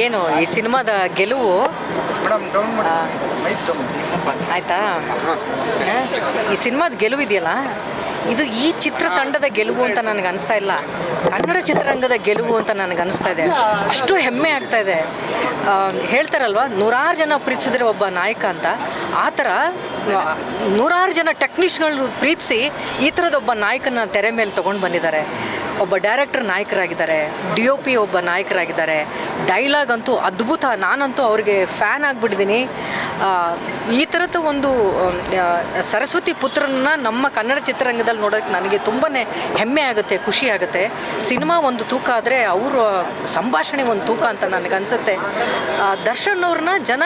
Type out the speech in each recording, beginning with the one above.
ಏನು ಈ ಸಿನಿಮಾದ ಗೆಲುವು? ಆಯ್ತಾ? ಈ ಸಿನಿಮಾದ ಗೆಲುವು ಇದೆಯಲ್ಲ? ಇದು ಈ ಚಿತ್ರತಂಡದ ಗೆಲುವು ಅಂತ ನನಗೆ ಅನಿಸ್ತಾ ಇಲ್ಲ. ಕನ್ನಡ ಚಿತ್ರರಂಗದ ಗೆಲುವು ಅಂತ ನನಗೆ ಅನಿಸ್ತಾ ಇದೆ. ಅಷ್ಟು ಹೆಮ್ಮೆ ಆಗ್ತಾ ಇದೆ. ಹೇಳ್ತಾರಲ್ವ ನೂರಾರು ಜನ ಪ್ರೀತಿಸಿದ್ರೆ ಒಬ್ಬ ನಾಯಕ ಅಂತ. ಆ ಥರ ನೂರಾರು ಜನ ಟೆಕ್ನಿಷಿಯನ್ಗಳು ಪ್ರೀತಿಸಿ ಈ ಥರದೊಬ್ಬ ನಾಯಕನ ತೆರೆ ಮೇಲೆ ತೊಗೊಂಡು ಬಂದಿದ್ದಾರೆ. ಒಬ್ಬ ಡೈರೆಕ್ಟರ್ ನಾಯಕರಾಗಿದ್ದಾರೆ, ಡಿ ಒ ಪಿ ಒಬ್ಬ ನಾಯಕರಾಗಿದ್ದಾರೆ. ಡೈಲಾಗ್ ಅಂತೂ ಅದ್ಭುತ. ನಾನಂತೂ ಅವ್ರಿಗೆ ಫ್ಯಾನ್ ಆಗಿಬಿಟ್ಟಿದ್ದೀನಿ. ಈ ಥರದ ಒಂದು ಸರಸ್ವತಿ ಪುತ್ರನ ನಮ್ಮ ಕನ್ನಡ ಚಿತ್ರರಂಗದಲ್ಲಿ ನೋಡೋಕ್ಕೆ ನನಗೆ ತುಂಬಾ ಹೆಮ್ಮೆ ಆಗುತ್ತೆ, ಖುಷಿ ಆಗುತ್ತೆ. ಸಿನಿಮಾ ಒಂದು ತೂಕ ಆದರೆ ಅವರ ಸಂಭಾಷಣೆ ಒಂದು ತೂಕ ಅಂತ ನನಗನ್ಸುತ್ತೆ. ದರ್ಶನ್ ಅವ್ರನ್ನ ಜನ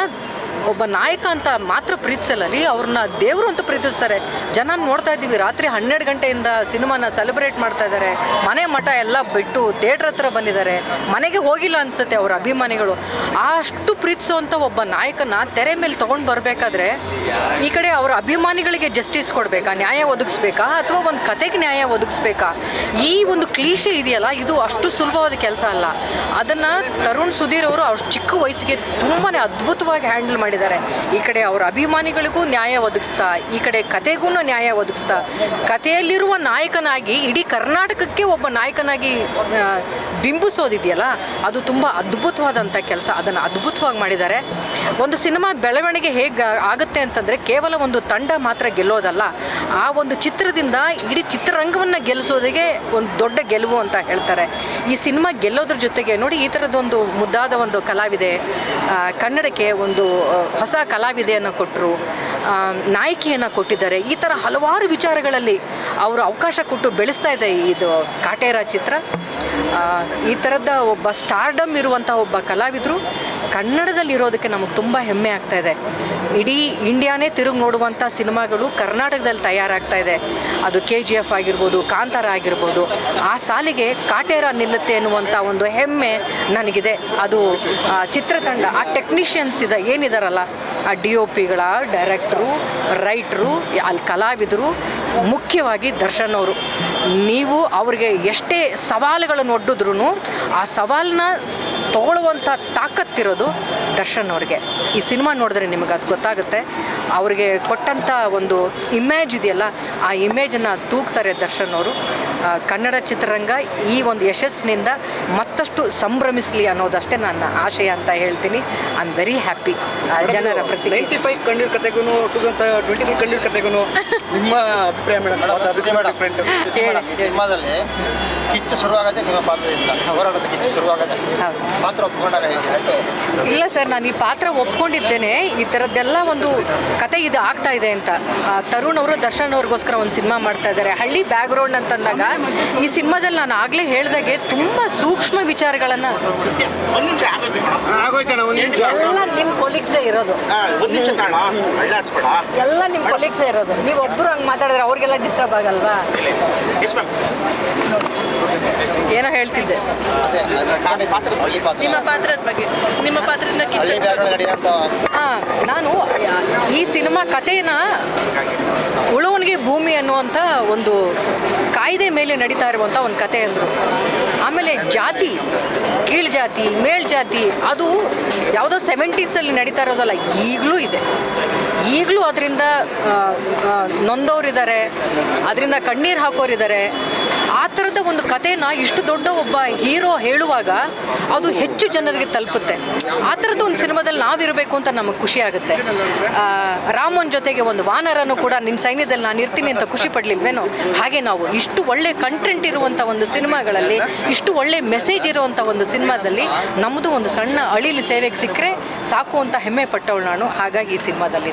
ಒಬ್ಬ ನಾಯಕ ಅಂತ ಮಾತ್ರ ಪ್ರೀತಿಸಲ್ಲ ರೀ ಅವ್ರನ್ನ ದೇವರು ಅಂತ ಪ್ರೀತಿಸ್ತಾರೆ. ಜನ ನೋಡ್ತಾ ಇದ್ದೀವಿ, ರಾತ್ರಿ ಹನ್ನೆರಡು ಗಂಟೆಯಿಂದ ಸಿನಿಮಾನ ಸೆಲೆಬ್ರೇಟ್ ಮಾಡ್ತಾ ಇದ್ದಾರೆ. ಮನೆ ಮಠ ಎಲ್ಲ ಬಿಟ್ಟು ಥಿಯೇಟ್ರ್ ಹತ್ರ ಬಂದಿದ್ದಾರೆ. ಮನೆಗೆ ಹೋಗಿಲ್ಲ ಅನ್ಸುತ್ತೆ ಅವ್ರ ಅಭಿಮಾನಿಗಳು. ಅಷ್ಟು ಪ್ರೀತಿಸುವಂಥ ಒಬ್ಬ ನಾಯಕನ ತೆರೆ ಮೇಲೆ ತೊಗೊಂಡು ಬರಬೇಕಾದ್ರೆ ಈ ಕಡೆ ಅವರ ಅಭಿಮಾನಿಗಳಿಗೆ ಜಸ್ಟಿಸ್ ಕೊಡಬೇಕಾ? ನ್ಯಾಯ ಒದಗಿಸ್ಬೇಕಾ? ಅಥವಾ ಒಂದು ಕತೆಗೆ ನ್ಯಾಯ ಒದಗಿಸ್ಬೇಕಾ? ಈ ಒಂದು ಕ್ಲೀಶೆ ಇದೆಯಲ್ಲ, ಇದು ಅಷ್ಟು ಸುಲಭವಾದ ಕೆಲಸ ಅಲ್ಲ. ಅದನ್ನು ತರುಣ್ ಸುಧೀರ್ ಅವರು ಅವ್ರ ಚಿಕ್ಕ ವಯಸ್ಸಿಗೆ ತುಂಬಾ ಅದ್ಭುತವಾಗಿ ಹ್ಯಾಂಡಲ್ ಮಾಡಿದ್ದಾರೆ. ಈ ಕಡೆ ಅವರ ಅಭಿಮಾನಿಗಳಿಗೂ ನ್ಯಾಯ ಒದಗಿಸ್ತಾ, ಈ ಕಡೆ ಕತೆಗೂ ನ್ಯಾಯ ಒದಗಿಸ್ತಾ ಕಥೆಯಲ್ಲಿರುವ ನಾಯಕನಾಗಿ, ಇಡೀ ಕರ್ನಾಟಕಕ್ಕೆ ಒಬ್ಬ ನಾಯಕನಾಗಿ ಬಿಂಬಿಸೋದಿದೆಯಲ್ಲ, ಅದು ತುಂಬ ಅದ್ಭುತವಾದಂಥ ಕೆಲಸ. ಅದನ್ನು ಅದ್ಭುತವಾಗಿ ಮಾಡಿದ್ದಾರೆ. ಒಂದು ಸಿನಿಮಾ ಬೆಳವಣಿಗೆ ಹೇಗೆ ಆಗುತ್ತೆ ಅಂತಂದರೆ, ಕೇವಲ ಒಂದು ತಂಡ ಮಾತ್ರ ಗೆಲ್ಲೋದಲ್ಲ. ಆ ಒಂದು ಚಿತ್ರದಿಂದ ಇಡೀ ಚಿತ್ರರಂಗವನ್ನು ಗೆಲ್ಲಿಸೋದಿಗೆ ಒಂದು ದೊಡ್ಡ ಗೆಲುವು ಅಂತ ಹೇಳ್ತಾರೆ. ಈ ಸಿನಿಮಾ ಗೆಲ್ಲೋದ್ರ ಜೊತೆಗೆ ನೋಡಿ, ಈ ಥರದ್ದೊಂದು ಮುದ್ದಾದ ಒಂದು ಕಲಾವಿದೆ ಕನ್ನಡಕ್ಕೆ ಒಂದು ಹೊಸ ಕಲಾವಿದೆಯನ್ನು ಕೊಟ್ಟರು ನಾಯಕಿಯನ್ನು ಕೊಟ್ಟಿದ್ದಾರೆ. ಈ ಥರ ಹಲವಾರು ವಿಚಾರಗಳಲ್ಲಿ ಅವರು ಅವಕಾಶ ಕೊಟ್ಟು ಬೆಳೆಸ್ತಾ ಇದೆ ಇದು ಕಾಟೇರ ಚಿತ್ರ. ಈ ಥರದ ಒಬ್ಬ ಸ್ಟಾರ್ಡಮ್ ಇರುವಂಥ ಒಬ್ಬ ಕಲಾವಿದರು. ಕನ್ನಡದಲ್ಲಿ ಇರೋದಕ್ಕೆ ನಮಗೆ ತುಂಬ ಹೆಮ್ಮೆ ಆಗ್ತಾ ಇದೆ. ಇಡೀ ಇಂಡಿಯಾನೇ ತಿರುಗಿ ನೋಡುವಂಥ ಸಿನಿಮಾಗಳು ಕರ್ನಾಟಕದಲ್ಲಿ ತಯಾರಾಗ್ತಾ ಇದೆ. ಅದು ಕೆ ಜಿ ಎಫ್ ಆಗಿರ್ಬೋದು, ಕಾಂತಾರ ಆಗಿರ್ಬೋದು. ಆ ಸಾಲಿಗೆ ಕಾಟೇರ ನಿಲ್ಲುತ್ತೆ ಅನ್ನುವಂಥ ಒಂದು ಹೆಮ್ಮೆ ನನಗಿದೆ. ಅದು ಚಿತ್ರತಂಡ, ಆ ಟೆಕ್ನಿಷಿಯನ್ಸ್ ಇದೆ, ಏನಿದಾರಲ್ಲ, ಆ ಡಿ ಒ ಪಿಗಳ ಡೈರೆಕ್ಟ್ರು, ರೈಟ್ರು, ಅಲ್ಲಿ ಕಲಾವಿದರು, ಮುಖ್ಯವಾಗಿ ದರ್ಶನ್ ಅವರು. ನೀವು ಅವ್ರಿಗೆ ಎಷ್ಟೇ ಸವಾಲುಗಳನ್ನು ಒಡ್ಡಿದ್ರು ಆ ಸವಾಲನ್ನ ತಗೊಳ್ಳುವಂಥ ತಾಕತ್ತಿರೋದು ದರ್ಶನ್ ಅವ್ರಿಗೆ. ಈ ಸಿನಿಮಾ ನೋಡಿದ್ರೆ ನಿಮಗೆ ಅದು ಗೊತ್ತಾಗುತ್ತೆ. ಅವ್ರಿಗೆ ಕೊಟ್ಟಂಥ ಒಂದು ಇಮೇಜ್ ಇದೆಯಲ್ಲ ಆ ಇಮೇಜನ್ನು ತೂಗ್ತಾರೆ ದರ್ಶನ್ ಅವರು. ಕನ್ನಡ ಚಿತ್ರರಂಗ ಈ ಒಂದು ಯಶಸ್ಸಿನಿಂದ ಮತ್ತಷ್ಟು ಸಂಭ್ರಮಿಸಲಿ ಅನ್ನೋದಷ್ಟೇ ನನ್ನ ಆಶಯ ಅಂತ ಹೇಳ್ತೀನಿ. ಐ ಆಮ್ ವೆರಿ ಹ್ಯಾಪಿ ಜನರ ಪ್ರತಿ ನೈಂಟಿ ಫೈವ್ ಕಣ್ಣೀರ್ ಕತೆಗೂ ಟೂ ತೌಸಂಡ್ ಟ್ವೆಂಟಿ ತ್ರೀ ಕಣ್ಣೀರ್ ಕತೆಗೂ ನಿಮ್ಮ ಅಭಿಪ್ರಾಯ ಮೇಡಮ್. ಸಿನಿಮಾದಲ್ಲಿ ಕಿಚ್ಚು ಶುರುವಾಗದೆ ನಿಮ್ಮ ಪಾತ್ರದಿಂದ ಹೋರಾಟದ ಕಿಚ್ಚು ಶುರುವಾಗದೆ. ಹೌದು. ಪಾತ್ರ ಇಲ್ಲ ಸರ್ ನಾನು ಈ ಪಾತ್ರ ಒಪ್ಕೊಂಡಿದ್ದೇನೆ. ಈ ಥರದ್ದೆಲ್ಲ ಒಂದು ಕತೆ ಇದು ಆಗ್ತಾ ಇದೆ ಅಂತ. ತರುಣ್ ಅವರು ದರ್ಶನ್ ಅವ್ರಿಗೋಸ್ಕರ ಒಂದು ಸಿನಿಮಾ ಮಾಡ್ತಾ ಇದ್ದಾರೆ. ಹಳ್ಳಿ ಬ್ಯಾಕ್ಗ್ರೌಂಡ್ ಅಂತಂದಾಗ ಈ ಸಿನಿಮಾದಲ್ಲಿ ನಾನು ಆಗಲೇ ಹೇಳ್ದಾಗೆ ತುಂಬ ಸೂಕ್ಷ್ಮ ವಿಚಾರಗಳನ್ನು ಒಂದ್ ನಿಮಿಷ ಆಗೋಯ್ತು ಮೇಡಮ್ ಆಗೋಯ್ತಣ್ಣ ಒಂದು ನಿಮಿಷ. ಎಲ್ಲ ನಿಮ್ಮ ಕೊಲೀಗ್ಸೇ ಇರೋದು. ಎಲ್ಲ ನಿಮ್ಮ ಕೊಲೀಗ್ಸೇ ಇರೋದು. ನೀವು ಒಬ್ಬರು ಹಂಗೆ ಮಾತಾಡಿದ್ರೆ ಅವ್ರಿಗೆಲ್ಲ ಡಿಸ್ಟರ್ಬ್ ಆಗಲ್ವಾ? ಎಸ್ ಮ್ಯಾಮ್ ಏನೋ ಹೇಳ್ತಿದ್ದೆ. ನಿಮ್ಮ ಪಾತ್ರದ ಬಗ್ಗೆ ನಿಮ್ಮ ಪಾತ್ರದಿಂದ ಕಿಚ್ಚ ಹಾಂ ನಾನು ಈ ಸಿನಿಮಾ ಕಥೆನ ಉಳುವನಿಗೆ ಭೂಮಿ ಅನ್ನುವಂಥ ಒಂದು ಕಾಯ್ದೆ ಮೇಲೆ ನಡೀತಾ ಇರುವಂಥ ಒಂದು ಕತೆ ಅಂದರು. ಆಮೇಲೆ ಜಾತಿ ಕೀಳ್ ಜಾತಿ ಮೇಲ್ ಜಾತಿ ಅದು ಯಾವುದೋ ಸೆವೆಂಟೀಸಲ್ಲಿ ನಡೀತಾ ಇರೋದಲ್ಲ ಈಗಲೂ ಇದೆ. ಈಗಲೂ ಅದರಿಂದ ನೊಂದವರಿದ್ದಾರೆ ಅದರಿಂದ ಕಣ್ಣೀರು ಹಾಕೋರಿದ್ದಾರೆ. ಆ ಥರದ ಒಂದು ಕಥೆನ ಇಷ್ಟು ದೊಡ್ಡ ಒಬ್ಬ ಹೀರೋ ಹೇಳುವಾಗ ಅದು ಹೆಚ್ಚು ಜನರಿಗೆ ತಲುಪುತ್ತೆ. ಆ ಥರದ ಒಂದು ಸಿನಿಮಾದಲ್ಲಿ ನಾವಿರಬೇಕು ಅಂತ ನಮಗೆ ಖುಷಿ ಆಗುತ್ತೆ. ರಾಮನ್ ಜೊತೆಗೆ ಒಂದು ವಾನರನು ಕೂಡ ನಿನ್ನ ಸೈನ್ಯದಲ್ಲಿ ನಾನು ಇರ್ತೀನಿ ಅಂತ ಖುಷಿ ಪಡಲಿಲ್ವೇನೋ? ಹಾಗೆ ನಾವು ಇಷ್ಟು ಒಳ್ಳೆ ಕಂಟೆಂಟ್ ಇರುವಂಥ ಒಂದು ಸಿನಿಮಾಗಳಲ್ಲಿ, ಇಷ್ಟು ಒಳ್ಳೆ ಮೆಸೇಜ್ ಇರುವಂಥ ಒಂದು ಸಿನಿಮಾದಲ್ಲಿ ನಮ್ಮದು ಒಂದು ಸಣ್ಣ ಅಳಿಲು ಸೇವೆಗೆ ಸಿಕ್ಕರೆ ಸಾಕು ಅಂತ ಹೆಮ್ಮೆ ಪಟ್ಟವಳು ನಾನು. ಹಾಗಾಗಿ ಈ ಸಿನಿಮಾದಲ್ಲಿ